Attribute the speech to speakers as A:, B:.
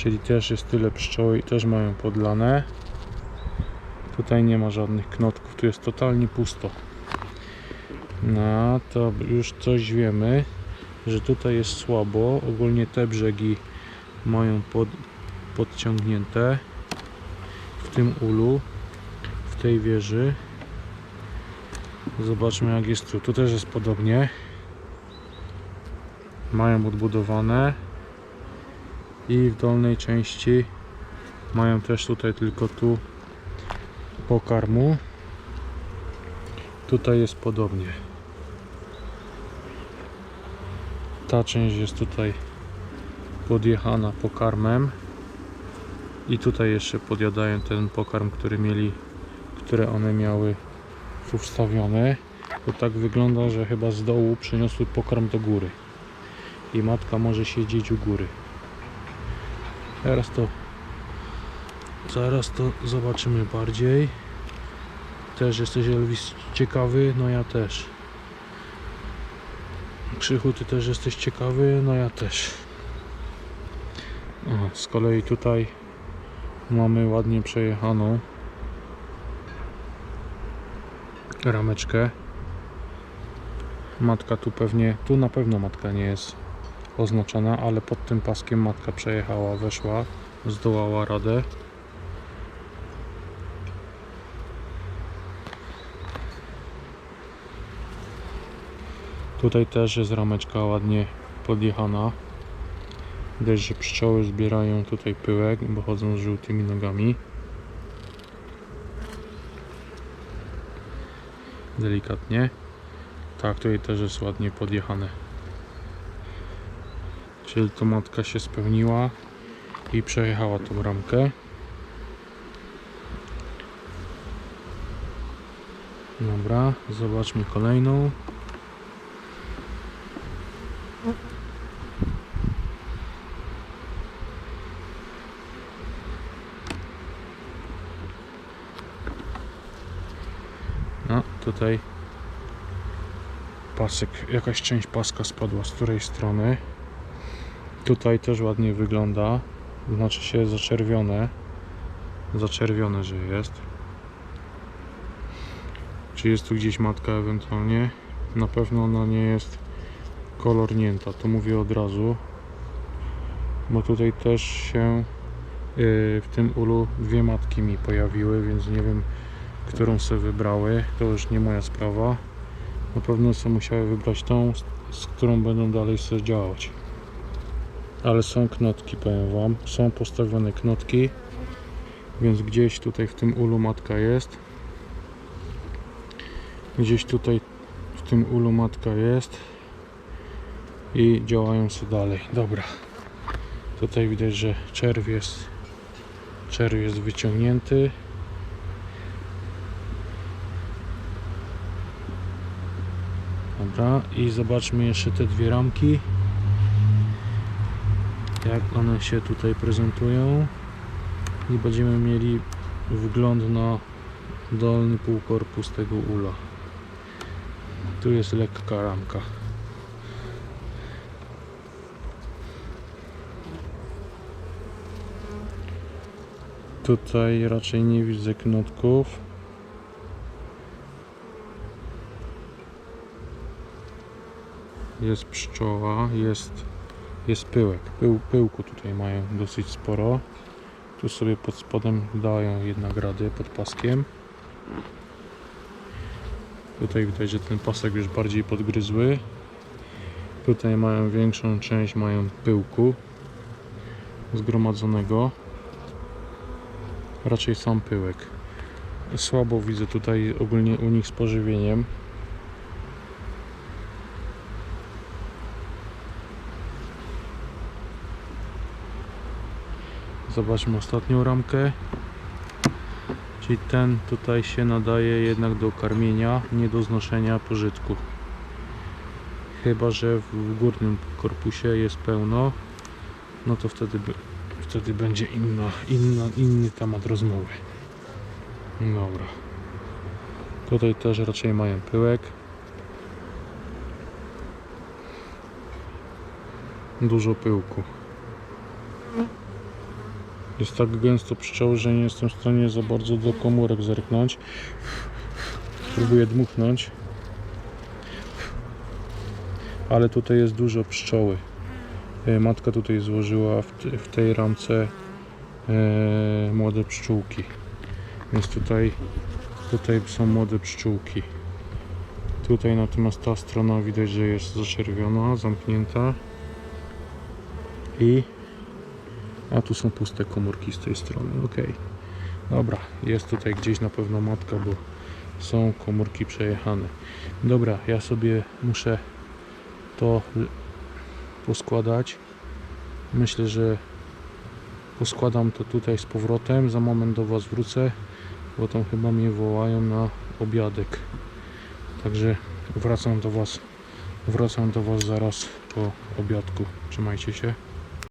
A: Czyli też jest tyle pszczoły i też mają podlane. Tutaj nie ma żadnych knotków, tu jest totalnie pusto. No to już coś wiemy, że tutaj jest słabo. Ogólnie te brzegi mają pod, podciągnięte w tym ulu, w tej wieży. Zobaczmy jak jest tu. Tu też jest podobnie. Mają odbudowane i w dolnej części mają też tutaj tylko tu pokarmu. Tutaj jest podobnie. Ta część jest tutaj podjechana pokarmem i tutaj jeszcze podjadają ten pokarm, który mieli, które one miały wstawione. To tak wygląda, że chyba z dołu przyniosły pokarm do góry i matka może siedzieć u góry. Teraz to zaraz to zobaczymy bardziej. Też jesteś Elvis ciekawy? No ja też. Krzychu, ty też jesteś ciekawy? No ja też. O, z kolei tutaj mamy ładnie przejechaną rameczkę. Matka tu pewnie, tu na pewno matka nie jest oznaczona, ale pod tym paskiem matka przejechała, weszła, zdołała radę. Tutaj też jest rameczka ładnie podjechana. Widać, że pszczoły zbierają tutaj pyłek, bo chodzą z żółtymi nogami. Delikatnie. Tak, tutaj też jest ładnie podjechane. Czyli to matka się spełniła i przejechała tą ramkę. Dobra, zobaczmy kolejną. No, tutaj pasek, jakaś część paska spadła z której strony. Tutaj też ładnie wygląda. Znaczy się zaczerwione. Zaczerwione, że jest. Czy jest tu gdzieś matka ewentualnie? Na pewno ona nie jest kolornięta, to mówię od razu. Bo tutaj też się yy, w tym ulu dwie matki mi pojawiły, więc nie wiem, którą sobie wybrały. To już nie moja sprawa. Na pewno sobie musiały wybrać tą, z którą będą dalej sobie działać ale są knotki, powiem Wam. Są postawione knotki, więc gdzieś tutaj w tym ulu matka jest. Gdzieś tutaj w tym ulu matka jest i działają sobie dalej. Dobra. Tutaj widać, że czerw jest, czerw jest wyciągnięty. Dobra, i zobaczmy jeszcze te dwie ramki jak one się tutaj prezentują. I będziemy mieli wgląd na dolny półkorpus tego ula. Tu jest lekka ramka. Tutaj raczej nie widzę knotków. Jest pszczoła, jest jest pyłek. Pył, pyłku tutaj mają dosyć sporo. Tu sobie pod spodem dają jednak rady pod paskiem. Tutaj widać, że ten pasek już bardziej podgryzły. Tutaj mają większą część mają pyłku zgromadzonego. Raczej sam pyłek. Słabo widzę tutaj ogólnie u nich z pożywieniem. Zobaczmy ostatnią ramkę. Czyli ten tutaj się nadaje jednak do karmienia, nie do znoszenia pożytku. Chyba, że w górnym korpusie jest pełno, no to wtedy, wtedy będzie inna, inna, inny temat rozmowy. Dobra. Tutaj też raczej mają pyłek. Dużo pyłku. Jest tak gęsto pszczoły, że nie jestem w stanie za bardzo do komórek zerknąć. Próbuję dmuchnąć. Ale tutaj jest dużo pszczoły. E, Matka tutaj złożyła w tej ramce e, młode pszczółki. Więc tutaj, tutaj są młode pszczółki. Tutaj natomiast ta strona widać, że jest zaczerwiona, zamknięta. I a tu są puste komórki z tej strony. Ok. Dobra, jest tutaj gdzieś na pewno matka, bo są komórki przejechane. Dobra, ja sobie muszę to poskładać. Myślę, że poskładam to tutaj z powrotem. Za moment do Was wrócę, bo tam chyba mnie wołają na obiadek. Także wracam do Was. Wracam do Was zaraz po obiadku. Trzymajcie się.